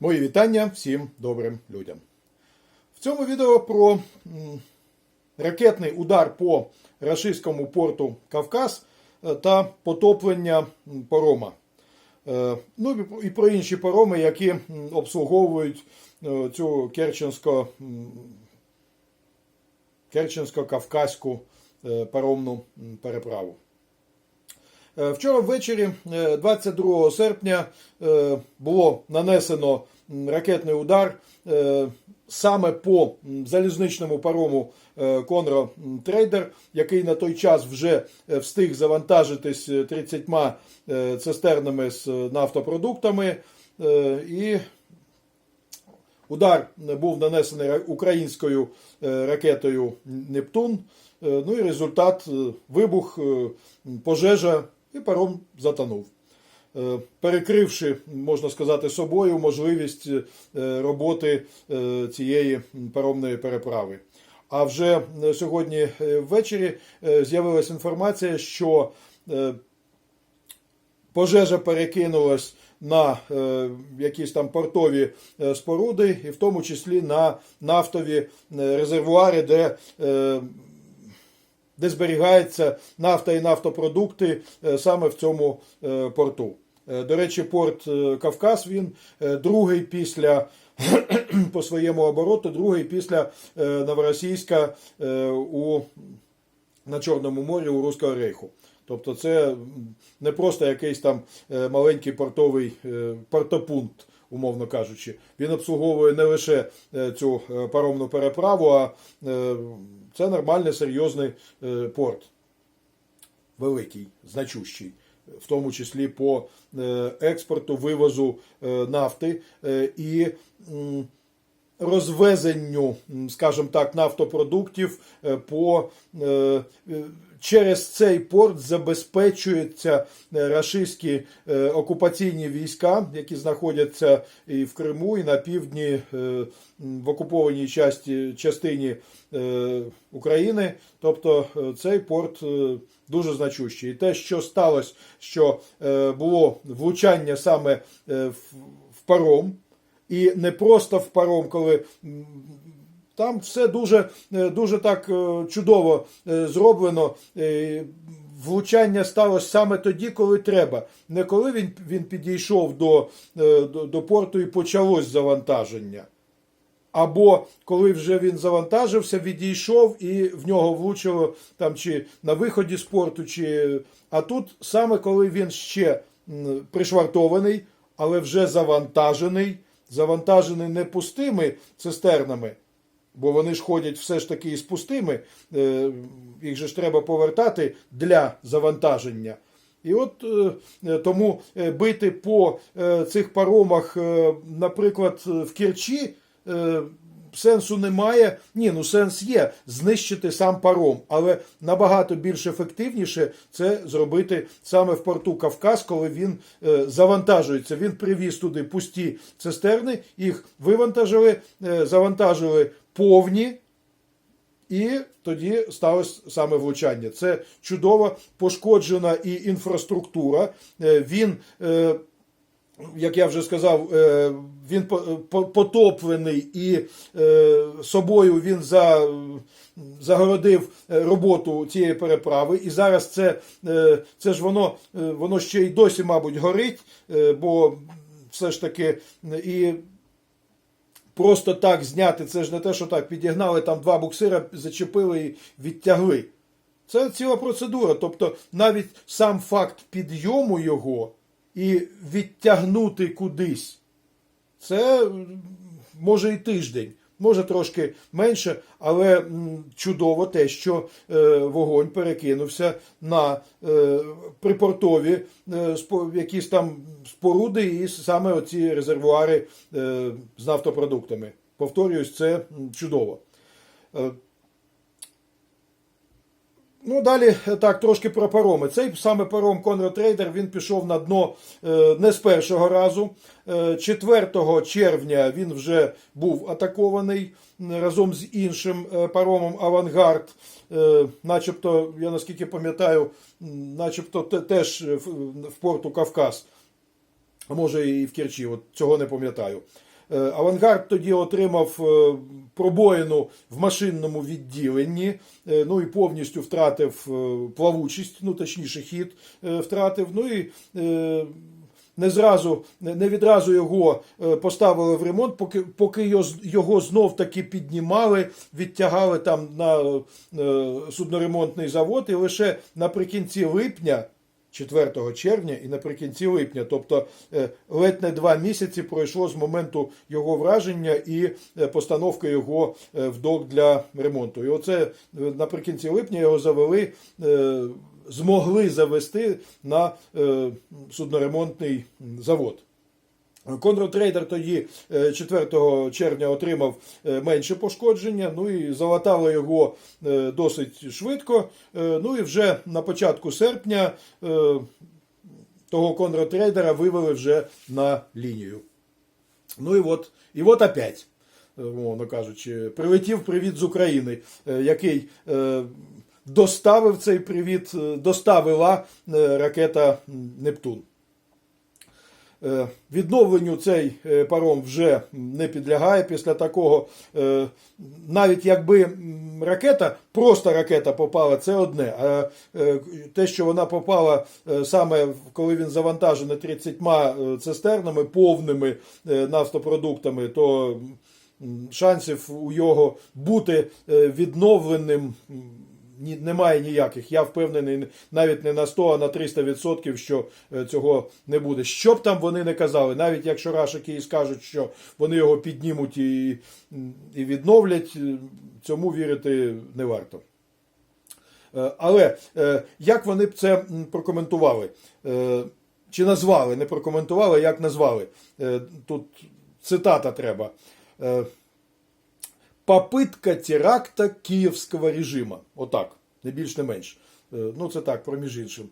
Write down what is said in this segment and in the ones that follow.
Мої вітання всім добрим людям. В цьому відео про ракетний удар по рашистському порту Кавказ е, та потоплення парома. Е, Ну і про- інші пароми, які обслуговують е, цю Керченсько, Керченсько-Кавказьку паромну переправу. Е, Вчора ввечері, е, 22 серпня, е, було нанесено ракетний удар е, саме по залізничному парому е, Конро Трейдер, який на той час вже е, встиг завантажитись е, 30 е, цистернами з е, нафтопродуктами. Е, І Удар був нанесений українською е, ракетою Нептун. Е, Ну і результат е, вибух, е, пожежа, і паром затонув. Е, Перекривши, можна сказати, собою можливість е, роботи е, цієї паромної переправи. А вже сьогодні ввечері з'явилася інформація, що пожежа перекинулась на якісь там портові споруди, і в тому числі на нафтові резервуари, де, де зберігається нафта і нафтопродукти е, саме в цьому е, порту. Е, До речі, порт Кавказ він другий після по своєму обороту, другий після Новоросійська у на Чорному морі у Руського рейху. Тобто це не просто якийсь там маленький портовий портопункт, умовно кажучи. Він обслуговує не лише е, цю е, паромну переправу, а е, це нормальний серйозний порт. Великий, значущий. В тому числі по експорту, вивозу нафти і розвезенню, скажімо так, нафтопродуктів по через цей порт забезпечуються е, рашистські е, окупаційні війська, які знаходяться і в Криму, і на півдні е, в окупованій часті, частині України. Тобто цей порт дуже значущий. І те, що сталося, що було влучання саме в паром, і не просто в паром, коли там все дуже, е, дуже так е, чудово е, зроблено. Влучання сталося саме тоді, коли треба. Не коли він, він підійшов до, до, до порту і почалось завантаження. Або коли вже він завантажився, відійшов і в нього влучило там чи на виході з порту, чи а тут саме коли він ще пришвартований, але вже завантажений, завантажений не пустими цистернами, бо вони ж ходять все ж таки із пустими, е, їх же ж треба повертати для завантаження. І от е, е, тому бити по цих паромах, наприклад, в Керчі, сенсу немає. Ні, ну сенс є знищити сам паром, але набагато більш ефективніше це зробити саме в порту Кавказ, коли він завантажується. Він привіз туди пусті цистерни, їх вивантажили, завантажили повні. І тоді сталося саме влучання. Це чудово пошкоджена і інфраструктура. Е, Він, е, як я вже сказав, е, він по- по- потоплений і собою він за, загородив роботу цієї переправи. І зараз це, це ж воно, воно ще й досі, мабуть, горить, бо все ж таки і просто так зняти, це ж не те, що так підігнали там два буксира, зачепили і відтягли. Це ціла процедура. Тобто навіть сам факт підйому його і відтягнути кудись, це може і тиждень, може трошки менше, але чудово те, що е, вогонь перекинувся на е, припортові е, якісь там споруди і саме оці резервуари з нафтопродуктами. Повторююсь, це чудово. Е, Ну, далі е, так, трошки про пароми. Цей саме паром Conrad Trader, він пішов на дно е, не з першого разу. Е, 4 червня він вже був атакований разом з іншим е, паромом Авангард. Е, начебто, я наскільки пам'ятаю, начебто те- теж в, порту Кавказ. може і в Керчі, от цього не пам'ятаю. Е, Авангард тоді отримав е, пробоїну в машинному відділенні, е, ну і повністю втратив плавучість, ну точніше, хід втратив. Ну і не зразу, не відразу його поставили в ремонт, поки, поки його, знов таки піднімали, відтягали там на судноремонтний завод, і лише наприкінці липня. 4 червня і наприкінці липня, тобто е, ледь не два місяці пройшло з моменту його враження і е, постановки його е, в док для ремонту. І оце наприкінці липня його завели, змогли завести на судноремонтний завод. Конрад Трейдер тоді е, 4 червня отримав е, менше пошкодження, ну і залатали його е, досить швидко. Е, Ну і вже на початку серпня е, того Конрад Трейдера вивели вже на лінію. Ну і от, і от опять, е, мовно кажучи, прилетів привіт з України, е, який е, доставив цей привіт, е, доставила е, ракета Нептун. Е, Відновленню цей е, паром вже не підлягає після такого. е, Навіть якби ракета, просто ракета попала, це одне. А те, що вона попала саме коли він завантажений 30 е, цистернами повними нафтопродуктами, то шансів у його бути відновленим. Ні, немає ніяких. Я впевнений навіть не на 100, а на 300%, що е, цього не буде. Що б там вони не казали, навіть якщо рашики і скажуть, що вони його піднімуть і, і відновлять, е, цьому вірити не варто. Е, Але як вони б це прокоментували? Чи назвали? Не прокоментували, як назвали? Тут цитата треба. Попитка теракта київського режиму. Отак, не більш не менш. Е, Ну, це так, проміж іншим.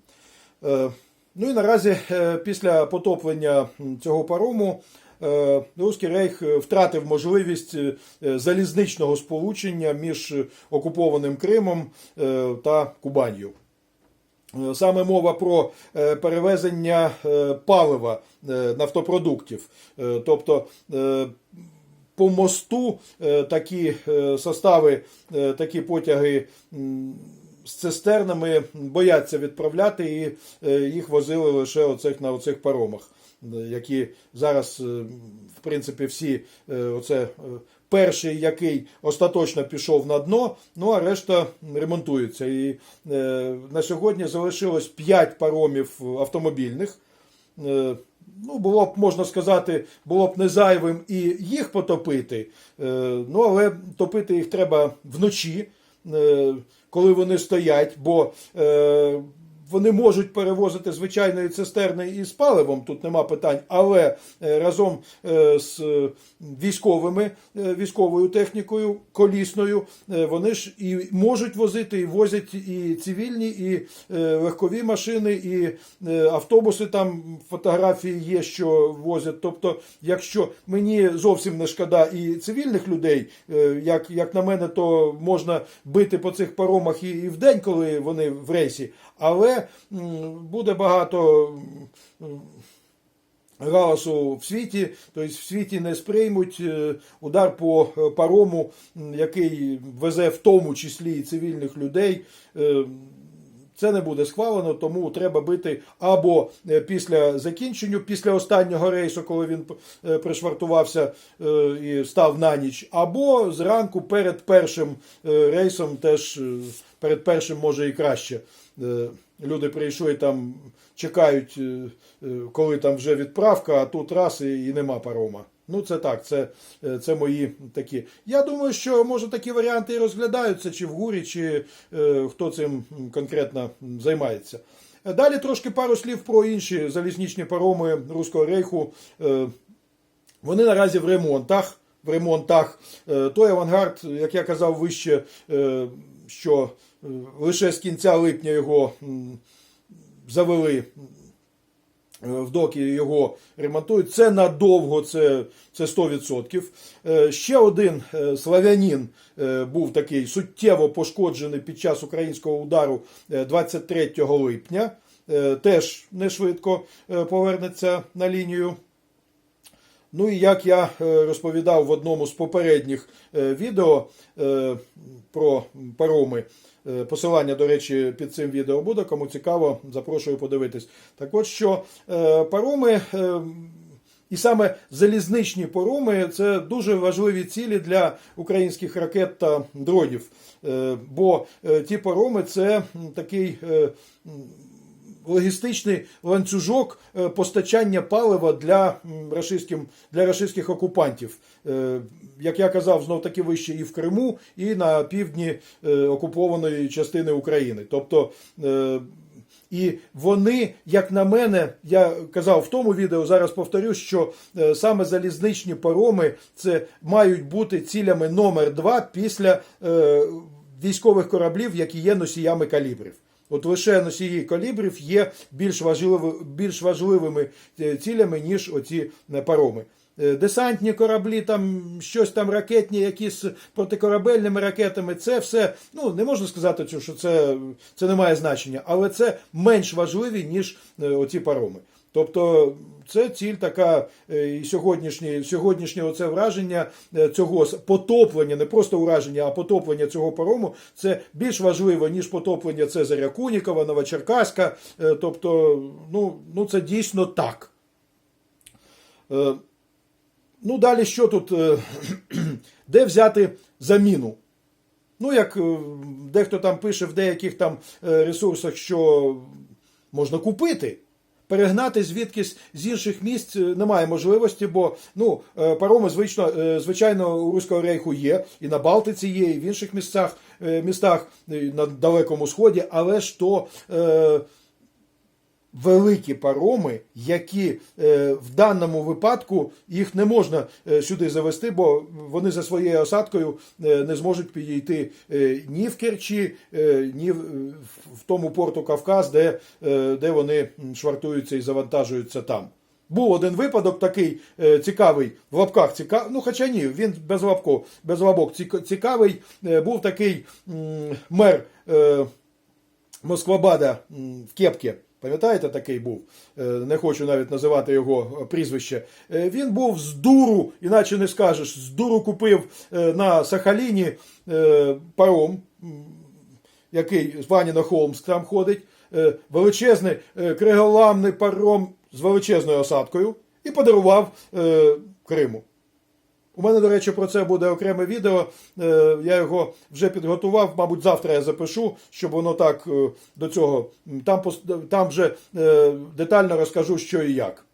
Е, Ну і наразі е, після потоплення цього парому Руський Рейх втратив можливість залізничного сполучення між окупованим Кримом та Кубанью. Е, Саме мова про е, перевезення е, палива нафтопродуктів. Тобто по мосту е, такі е, состави, е, такі потяги з цистернами бояться відправляти, і їх возили лише оцих, на оцих паромах, які зараз, в принципі, всі оце. Перший, який остаточно пішов на дно, ну а решта ремонтується. І на сьогодні залишилось 5 паромів автомобільних. Ну, було б, можна сказати, було б не зайвим і їх потопити. Е, ну, але топити їх треба вночі, е, коли вони стоять, бо е, вони можуть перевозити звичайної цистерни із паливом, тут нема питань, але е, разом е, з е, військовими, військовою технікою, колісною, вони ж і можуть возити, і возять і цивільні, і легкові машини, і автобуси. Там фотографії є, що возять. Тобто, якщо мені зовсім не шкода і цивільних людей, як, як на мене, то можна бити по цих паромах і, і в день, коли вони в рейсі, але буде багато. галасу в світі, тобто в світі не сприймуть е, удар по е, парому, який везе в тому числі і цивільних людей. Е, Це не буде схвалено, тому треба бити або після закінчення, після останнього рейсу, коли він пришвартувався і став на ніч, або зранку перед першим рейсом, теж перед першим може і краще. Е, Люди прийшли там, чекають, е, е, коли там вже відправка, а тут раз і, і нема парома. Ну, це так, це, це мої такі. Я думаю, що може такі варіанти і розглядаються, чи в гурі, чи е, хто цим конкретно займається. Далі трошки пару слів про інші залізничні пароми Руського рейху. Е, Вони наразі в ремонтах. В ремонтах Е, той авангард, як я казав вище, е, що лише з кінця липня його завели в доки його ремонтують. Це надовго, це, це 100%. Е, Ще один е, славянин е, був такий суттєво пошкоджений під час українського удару е, 23 липня. теж не швидко повернеться на лінію. Ну і як я розповідав в одному з попередніх відео про пароми, посилання, до речі, під цим відео буде. Кому цікаво, запрошую подивитись. Так от що е, пароми. е, І саме залізничні пароми це дуже важливі цілі для українських ракет та дронів. Е, Бо е, ті пароми це такий е, логістичний ланцюжок е, постачання палива для рашистським, для рашистських окупантів. Е, Як я казав, знов таки вище і в Криму, і на півдні е, окупованої частини України. Тобто. і вони, як на мене, я казав в тому відео, зараз повторю, що саме залізничні пароми це мають бути цілями номер два після військових кораблів, які є носіями калібрів. От лише носії калібрів є більш, важливи, більш важливими е, цілями, ніж оці е, пароми. Е, Десантні кораблі, там щось там ракетні, якісь протикорабельними ракетами, це все, ну не можна сказати, що це, це не має значення, але це менш важливі, ніж оці пароми. Тобто це ціль така е, і сьогоднішнє, сьогоднішнє оце враження е, цього потоплення, не просто ураження, а потоплення цього парому, це більш важливо, ніж потоплення Цезаря Кунікова, Новочеркаська. Е, Тобто, ну, ну це дійсно так. Ну, далі що тут? Де взяти заміну? Ну, як дехто там пише в деяких там ресурсах, що можна купити. Перегнати звідкись з інших місць е, немає можливості, бо ну, е, пароми звично, е, звичайно у Руського рейху є, і на Балтиці є, і в інших місцях, містах на Далекому Сході, але ж то великі пароми, які е, в даному випадку їх не можна е, сюди завести, бо вони за своєю осадкою е, не зможуть підійти ні в Керчі, ні в, тому порту Кавказ, де, де вони швартуються і завантажуються там. Був один випадок такий е, цікавий, в лапках цікавий, ну хоча ні, він без лапко, без лапок цікавий. Е, був такий м, мер е, Москвабада м, в Кепке. Пам'ятаєте, такий був? Е, Не хочу навіть називати його прізвище. Е, Він був з дуру, іначе не скажеш, з дуру купив е, на Сахаліні е, паром, який з Ваніна Холмс там ходить, е, величезний е, криголамний паром з величезною осадкою і подарував е, Криму. У мене, до речі, про це буде окреме відео. Е, Я його вже підготував. Мабуть, завтра я запишу, щоб воно так е, до цього. Там, там вже е, детально розкажу, що і як.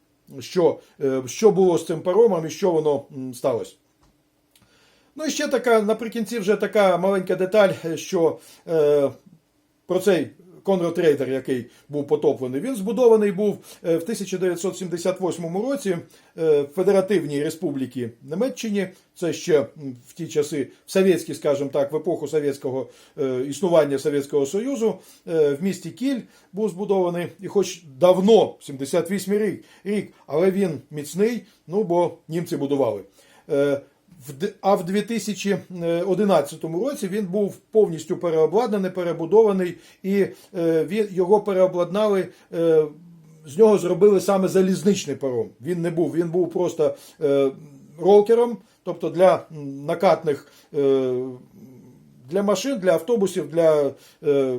Що, що було з цим паромом і що воно сталося. Ну і ще така, наприкінці, вже така маленька деталь, що про цей Конрад Рейдер, який був потоплений, він збудований був е, в 1978 році е, в Федеративній Республіці Німеччині. Це ще в ті часи, в совєтські, скажімо так, в епоху совєтського е, існування Совєтського Союзу, в місті Кіль був збудований, і хоч давно, 78 рік, рік, але він міцний, ну бо німці будували. Е, А в 2011 році він був повністю переобладнаний, перебудований, і е, його переобладнали. е, З нього зробили саме залізничний паром. Він не був, він був просто е, ролкером, тобто для накатних е, для машин, для автобусів, для е,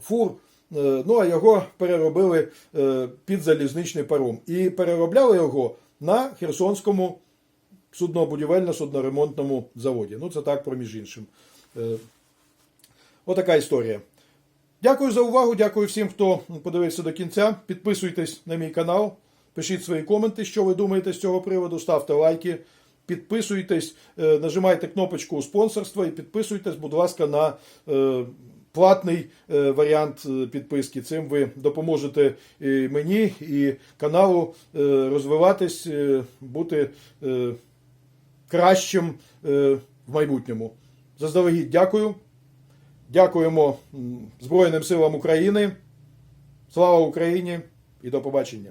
фур. Е, Ну, а його переробили е, під залізничний паром. І переробляли його на Херсонському суднобудівельно-судноремонтному заводі. Ну, це так, проміж іншим. Е, Отака історія. Дякую за увагу. Дякую всім, хто подивився до кінця. Підписуйтесь на мій канал, пишіть свої коменти, що ви думаєте з цього приводу, ставте лайки, підписуйтесь, е, нажимайте кнопочку спонсорства і підписуйтесь, будь ласка, на е, платний варіант підписки. Цим ви допоможете і мені і каналу розвиватись, бути кращим е, в майбутньому. Заздалегідь дякую. Дякуємо Збройним силам України. Слава Україні і до побачення!